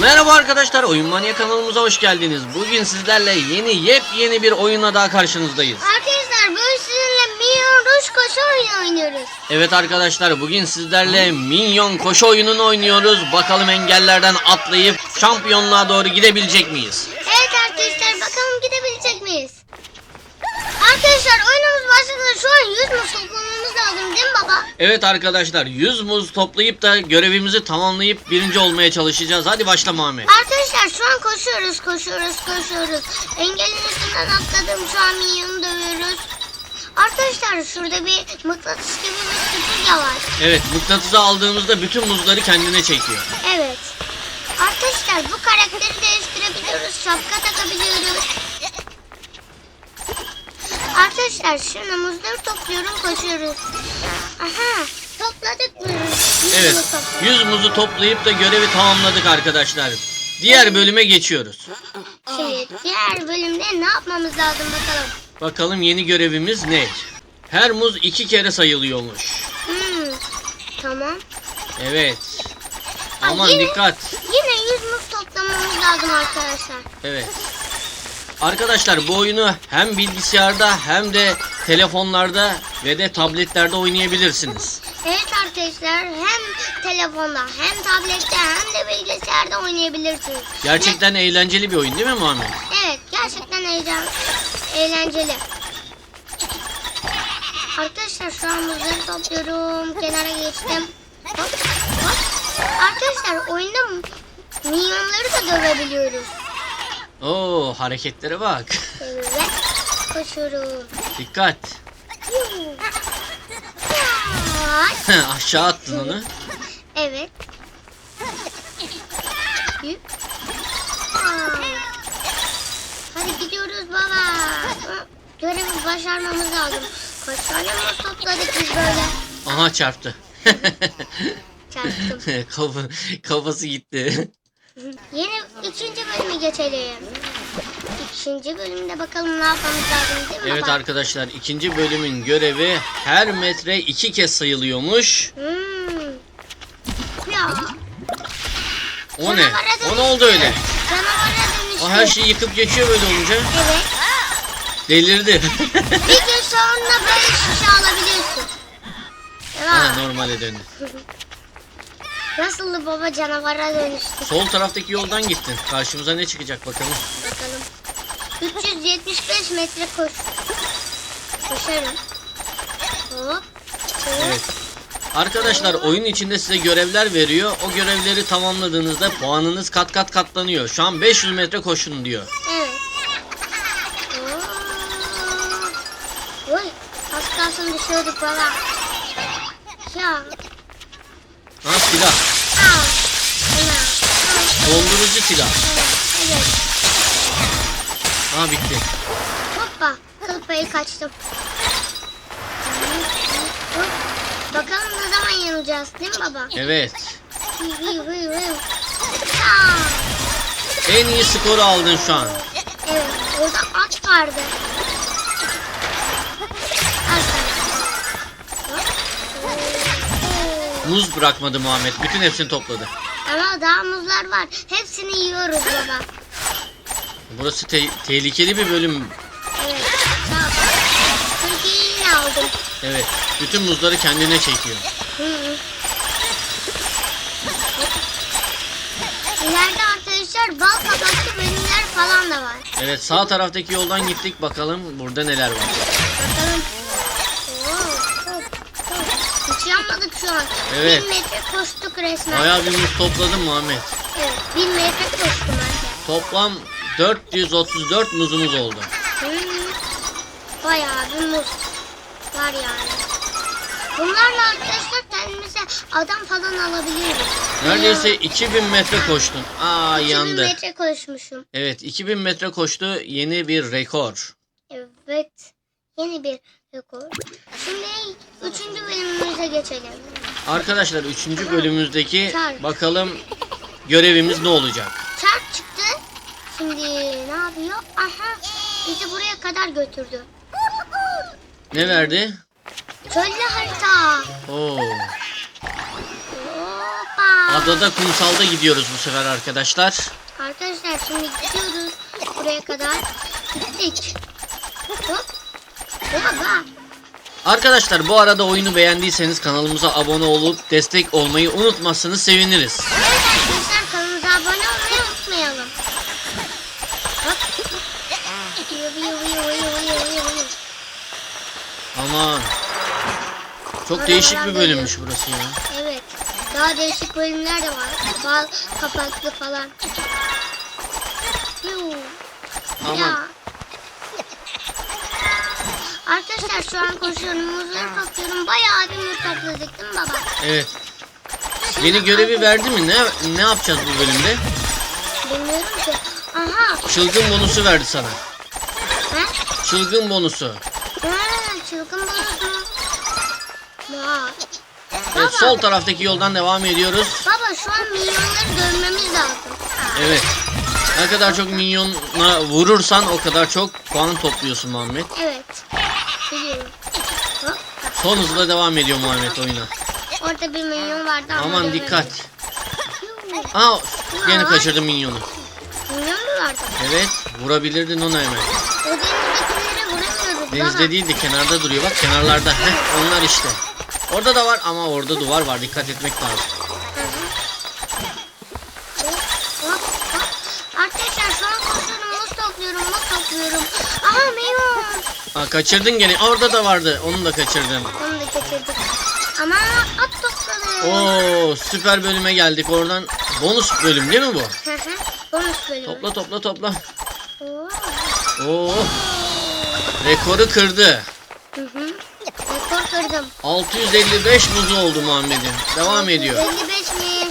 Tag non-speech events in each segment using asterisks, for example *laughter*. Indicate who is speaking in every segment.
Speaker 1: Merhaba arkadaşlar, Oyun Manya kanalımıza hoş geldiniz. Bugün sizlerle yeni yepyeni bir oyunla daha karşınızdayız.
Speaker 2: Arkadaşlar bugün sizinle Milyon Ruş koşu oyunu oynuyoruz.
Speaker 1: Evet arkadaşlar, bugün sizlerle Minyon koşu oyununu oynuyoruz. Bakalım engellerden atlayıp şampiyonluğa doğru gidebilecek miyiz?
Speaker 2: Evet arkadaşlar bakalım gidebilecek miyiz? Arkadaşlar oyunumuz başladı. Şu an 100 muz toplamamız lazım değil mi baba?
Speaker 1: Evet arkadaşlar, 100 muz toplayıp da görevimizi tamamlayıp birinci olmaya çalışacağız. Hadi başla Muhammed.
Speaker 2: Arkadaşlar şu an koşuyoruz koşuyoruz koşuyoruz. Engelin üstünden atladım şu an minyonu dövüyoruz. Arkadaşlar şurada bir mıknatıs gibi bir süpürge var.
Speaker 1: Evet, mıknatısı aldığımızda bütün muzları kendine çekiyor.
Speaker 2: Evet. Arkadaşlar bu karakteri değiştirebiliyoruz. Şapka takabiliyoruz. Arkadaşlar şimdi muzları topluyorum koşuyoruz. Aha topladık mı?
Speaker 1: Evet,
Speaker 2: muz topladık.
Speaker 1: 100 muzu toplayıp da görevi tamamladık arkadaşlar. Diğer bölüme geçiyoruz.
Speaker 2: Şimdi diğer bölümde ne yapmamız lazım bakalım.
Speaker 1: Bakalım yeni görevimiz ne? Her muz iki kere sayılıyormuş.
Speaker 2: Hmm, tamam.
Speaker 1: Evet.
Speaker 2: Ay,
Speaker 1: Aman
Speaker 2: yine-
Speaker 1: dikkat.
Speaker 2: Yine 100 muz toplamamız lazım arkadaşlar.
Speaker 1: Evet. Arkadaşlar bu oyunu hem bilgisayarda hem de telefonlarda ve de tabletlerde oynayabilirsiniz.
Speaker 2: Evet arkadaşlar hem telefonda hem tablette hem de bilgisayarda oynayabilirsiniz.
Speaker 1: Gerçekten eğlenceli bir oyun değil mi Muhammed?
Speaker 2: Evet gerçekten eğlenceli. Arkadaşlar şu an muzları topluyorum. Kenara geçtim. Hop, hop. Arkadaşlar oyunda milyonları da dövebiliyoruz.
Speaker 1: Oo hareketlere bak.
Speaker 2: Evet. Koşuyorum.
Speaker 1: Dikkat. *laughs* Aşağı attın onu.
Speaker 2: Evet. Hadi gidiyoruz baba. Görevi başarmamız lazım. Kaç tane muz topladık biz böyle?
Speaker 1: Aha çarptı. *laughs*
Speaker 2: Çarptım.
Speaker 1: Kafa, kafası gitti.
Speaker 2: Yeni ikinci bölümü geçelim. İkinci bölümde bakalım ne yapmamız lazım değil mi
Speaker 1: Evet
Speaker 2: baba?
Speaker 1: arkadaşlar ikinci bölümün görevi her metre iki kez sayılıyormuş.
Speaker 2: Hmm. Ya.
Speaker 1: O ne?
Speaker 2: Canavara
Speaker 1: O ne oldu öyle?
Speaker 2: Canavara dönüştü.
Speaker 1: O her şeyi yıkıp geçiyor böyle olunca.
Speaker 2: Evet.
Speaker 1: Delirdi.
Speaker 2: Bir gün sonra böyle şişe alabiliyorsun.
Speaker 1: ha,
Speaker 2: Ya.
Speaker 1: normale döndü.
Speaker 2: Nasıldı baba canavara dönüştü?
Speaker 1: Sol taraftaki yoldan gittin. Karşımıza ne çıkacak bakalım.
Speaker 2: Bakalım. 375 metre koş. Koşarım. Hop. Hop.
Speaker 1: Evet. Arkadaşlar oyun içinde size görevler veriyor. O görevleri tamamladığınızda puanınız kat kat katlanıyor. Şu an 500 metre koşun diyor.
Speaker 2: Evet. Oo. Oy. Az kalsın düşüyorduk baba. Ya.
Speaker 1: Ha silah. Dondurucu silah.
Speaker 2: Evet.
Speaker 1: Ha bitti.
Speaker 2: Hoppa. Kıl payı kaçtım. Bakalım ne zaman yanacağız değil mi baba?
Speaker 1: Evet. *laughs* En iyi skoru aldın şu an.
Speaker 2: Evet, orada at vardı.
Speaker 1: Muz bırakmadı Muhammed. Bütün hepsini topladı.
Speaker 2: Ama daha muzlar var. Hepsini yiyoruz baba.
Speaker 1: Burası te- tehlikeli bir bölüm.
Speaker 2: Evet. Türkiye'yi yine aldım.
Speaker 1: Evet. Bütün muzları kendine çekiyor.
Speaker 2: Hı hı. İleride arkadaşlar bal kabaklı bölümler falan da var.
Speaker 1: Evet sağ taraftaki yoldan gittik. Bakalım burada neler var.
Speaker 2: Bakalım. Yanmadık şu an.
Speaker 1: Evet.
Speaker 2: Bir metre koştuk resmen.
Speaker 1: Bayağı bir muz topladın Muhammed.
Speaker 2: Evet, bir metre koştum anne.
Speaker 1: Toplam 434 muzumuz oldu.
Speaker 2: Hmm. Bayağı bir muz var yani. Bunlarla arkadaşlar kendimize adam falan alabiliyoruz.
Speaker 1: Neredeyse 2000 metre koştun. Aa
Speaker 2: 2000
Speaker 1: yandı.
Speaker 2: metre koşmuşum.
Speaker 1: Evet 2000 metre koştu. Yeni bir rekor.
Speaker 2: Evet. Yeni bir rekor. Şimdi üçüncü bölümümüze geçelim.
Speaker 1: Arkadaşlar 3. bölümümüzdeki
Speaker 2: Çark.
Speaker 1: bakalım görevimiz ne olacak?
Speaker 2: Çarp çıktı. Şimdi ne yapıyor? Aha bizi buraya kadar götürdü.
Speaker 1: Ne verdi?
Speaker 2: Çöllü harita.
Speaker 1: Oo.
Speaker 2: Hoppa.
Speaker 1: Burada da kumsalda gidiyoruz bu sefer arkadaşlar.
Speaker 2: Arkadaşlar şimdi gidiyoruz buraya kadar. Gittik.
Speaker 1: Arkadaşlar bu arada oyunu beğendiyseniz kanalımıza abone olup destek olmayı unutmazsanız seviniriz.
Speaker 2: Evet arkadaşlar kanalımıza abone olmayı unutmayalım.
Speaker 1: Aman. Çok değişik bir bölümmüş burası ya.
Speaker 2: Evet. Daha değişik bölümler de var. Bal kapaklı falan.
Speaker 1: Aman.
Speaker 2: Ya. Arkadaşlar şu an koşuyorum. Muzları topluyorum. Bayağı bir muz topladık değil mi baba?
Speaker 1: Evet. Yeni görevi verdi mi? Ne ne yapacağız bu bölümde?
Speaker 2: Bilmiyorum ki. Aha.
Speaker 1: Çılgın bonusu verdi sana.
Speaker 2: Ha?
Speaker 1: Çılgın bonusu.
Speaker 2: Ha, çılgın mı? Vay.
Speaker 1: Evet sol taraftaki yoldan devam ediyoruz.
Speaker 2: baba şu an milyonları görmemiz lazım.
Speaker 1: Evet. Ne kadar çok minyona vurursan o kadar çok puan topluyorsun Muhammed.
Speaker 2: Evet.
Speaker 1: Son hızla devam ediyor Muhammed oyuna.
Speaker 2: Orada bir milyon vardı ama
Speaker 1: Aman dikkat. Aa gene kaçırdım minyonu.
Speaker 2: Milyon mu vardı?
Speaker 1: Evet vurabilirdin onu hemen.
Speaker 2: O denizdekileri vuramıyoruz
Speaker 1: Denizde
Speaker 2: baba.
Speaker 1: değil de kenarda duruyor bak kenarlarda. Heh onlar işte. Orada da var ama orada duvar var dikkat etmek lazım.
Speaker 2: Hı hı. Hop, hop, hop. Arkadaşlar şu an koşuyorum, muz topluyorum, muz topluyorum. Aha milyon.
Speaker 1: Aa, kaçırdın gene orada da vardı onu da kaçırdın.
Speaker 2: Onu da kaçırdık. Ama at topladım.
Speaker 1: Oo süper bölüme geldik oradan. Bonus bölüm değil mi bu?
Speaker 2: Hı hı. Bonus bölümü.
Speaker 1: Topla topla topla.
Speaker 2: Oo.
Speaker 1: Oo rekoru kırdı.
Speaker 2: Hı hı. Rekor kırdım.
Speaker 1: 655 buzu oldu Muhammed'in. Devam ediyor.
Speaker 2: 55 mi?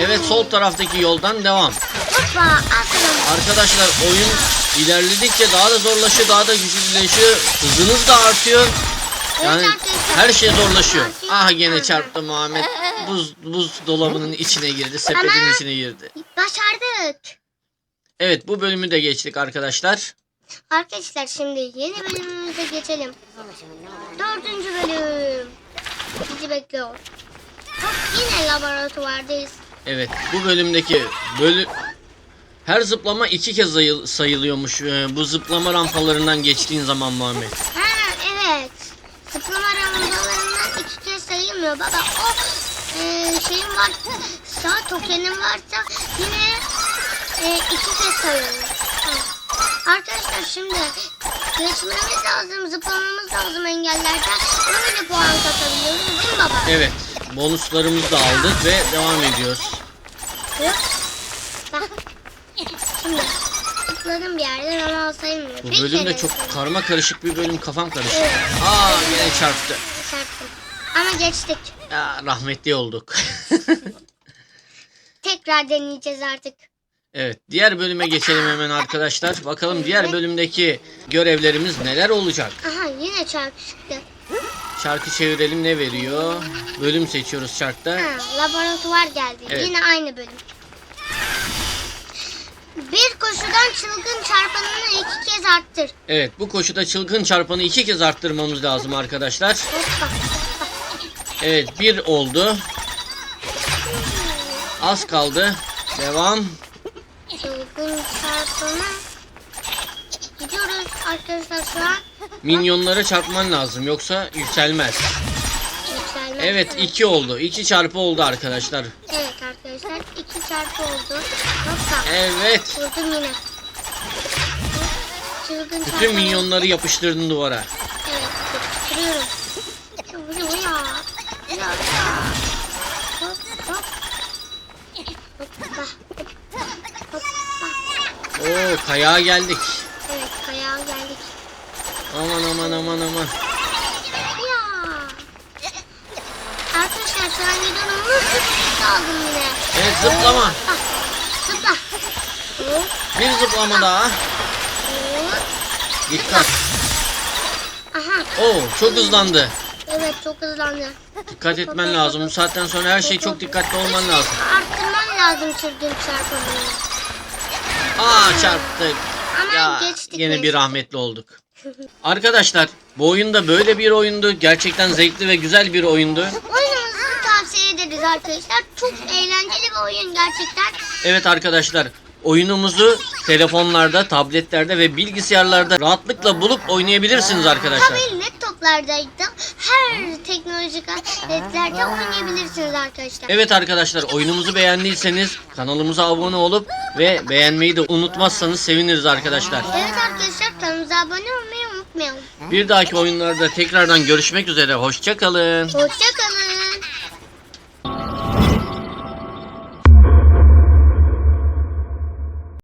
Speaker 1: Evet sol taraftaki yoldan devam.
Speaker 2: Hoppa aferin.
Speaker 1: Arkadaşlar oyun ilerledikçe daha da zorlaşıyor, daha da güçlüleşiyor. Hızınız da artıyor. Yani her şey zorlaşıyor. Ah gene çarptı Muhammed. Buz buz dolabının içine girdi, sepetin içine girdi.
Speaker 2: Başardık.
Speaker 1: Evet bu bölümü de geçtik arkadaşlar.
Speaker 2: Arkadaşlar şimdi yeni bölümümüze geçelim. Dördüncü bölüm. Bizi bekliyor. Yine laboratuvardayız.
Speaker 1: Evet bu bölümdeki bölü her zıplama iki kez sayı- sayılıyormuş e, bu zıplama rampalarından geçtiğin zaman Muhammed.
Speaker 2: Ha evet. Zıplama ramazanlarından iki kez sayılmıyor. Baba o e, şeyin var sağ tokenin varsa yine e, iki kez sayılıyor. Arkadaşlar şimdi geçmemiz lazım, zıplamamız lazım engellerden. Öyle puan katabiliyoruz değil mi baba?
Speaker 1: Evet bonuslarımızı da aldık ve devam ediyoruz.
Speaker 2: Hop. Zıpladım bir yerden ama sayılmıyor.
Speaker 1: Bu bölüm de çok karma karışık bir bölüm kafam karışık.
Speaker 2: Evet.
Speaker 1: Aa yine çarptı.
Speaker 2: Çarptım. Ama geçtik.
Speaker 1: Ya, rahmetli olduk. *laughs*
Speaker 2: Tekrar deneyeceğiz artık.
Speaker 1: evet diğer bölüme geçelim hemen arkadaşlar. Bakalım diğer bölümdeki görevlerimiz neler olacak.
Speaker 2: Aha yine çarpı çıktı.
Speaker 1: Şarkı çevirelim ne veriyor? Bölüm seçiyoruz şarkta.
Speaker 2: Ha, laboratuvar geldi.
Speaker 1: Evet.
Speaker 2: Yine aynı bölüm. Bir koşudan çılgın çarpanını iki kez arttır.
Speaker 1: Evet bu koşuda çılgın çarpanı iki kez arttırmamız lazım arkadaşlar. Evet bir oldu. Az kaldı. Devam.
Speaker 2: Çılgın çarpanı. Gidiyoruz arkadaşlar şu an.
Speaker 1: Minyonlara çarpman lazım yoksa yükselmez.
Speaker 2: Yükselmez.
Speaker 1: Evet iki oldu. İki çarpı oldu arkadaşlar.
Speaker 2: Evet arkadaşlar çarpı oldu. Hoppa.
Speaker 1: Evet.
Speaker 2: Vurdum yine. Çılgın
Speaker 1: Bütün
Speaker 2: çarpanı-
Speaker 1: minyonları yapıştırdın duvara.
Speaker 2: Evet, yapıştırıyorum. Ya, ya, ya, ya. Hop, hop. Hoppa, hoppa, hoppa.
Speaker 1: Oo kayağa geldik.
Speaker 2: Evet, kayağa geldik.
Speaker 1: Aman aman aman aman.
Speaker 2: Gidiyorum. Muz aldım yine.
Speaker 1: Evet zıplama.
Speaker 2: Ah, Zıpla.
Speaker 1: Bir zıplama daha. Dikkat.
Speaker 2: Aha,
Speaker 1: Oo çok hızlandı.
Speaker 2: evet çok hızlandı.
Speaker 1: Dikkat etmen lazım. Bu saatten sonra her şey çok dikkatli olman lazım.
Speaker 2: Arttırman lazım çılgın çarpımını.
Speaker 1: Aa çarptık.
Speaker 2: Ama
Speaker 1: Ya
Speaker 2: geçtik
Speaker 1: yine
Speaker 2: neyse.
Speaker 1: bir rahmetli olduk. *laughs* Arkadaşlar bu oyunda böyle bir oyundu. Gerçekten zevkli ve güzel bir oyundu.
Speaker 2: Öneririz arkadaşlar. Çok eğlenceli bir oyun gerçekten.
Speaker 1: Evet arkadaşlar oyunumuzu telefonlarda, tabletlerde ve bilgisayarlarda rahatlıkla bulup oynayabilirsiniz arkadaşlar.
Speaker 2: Tabii laptoplarda da her teknolojik aletlerde oynayabilirsiniz arkadaşlar.
Speaker 1: Evet arkadaşlar oyunumuzu beğendiyseniz kanalımıza abone olup ve beğenmeyi de unutmazsanız seviniriz arkadaşlar.
Speaker 2: Evet arkadaşlar kanalımıza abone olmayı unutmayalım.
Speaker 1: Bir dahaki oyunlarda tekrardan görüşmek üzere. Hoşçakalın.
Speaker 2: Hoşçakalın.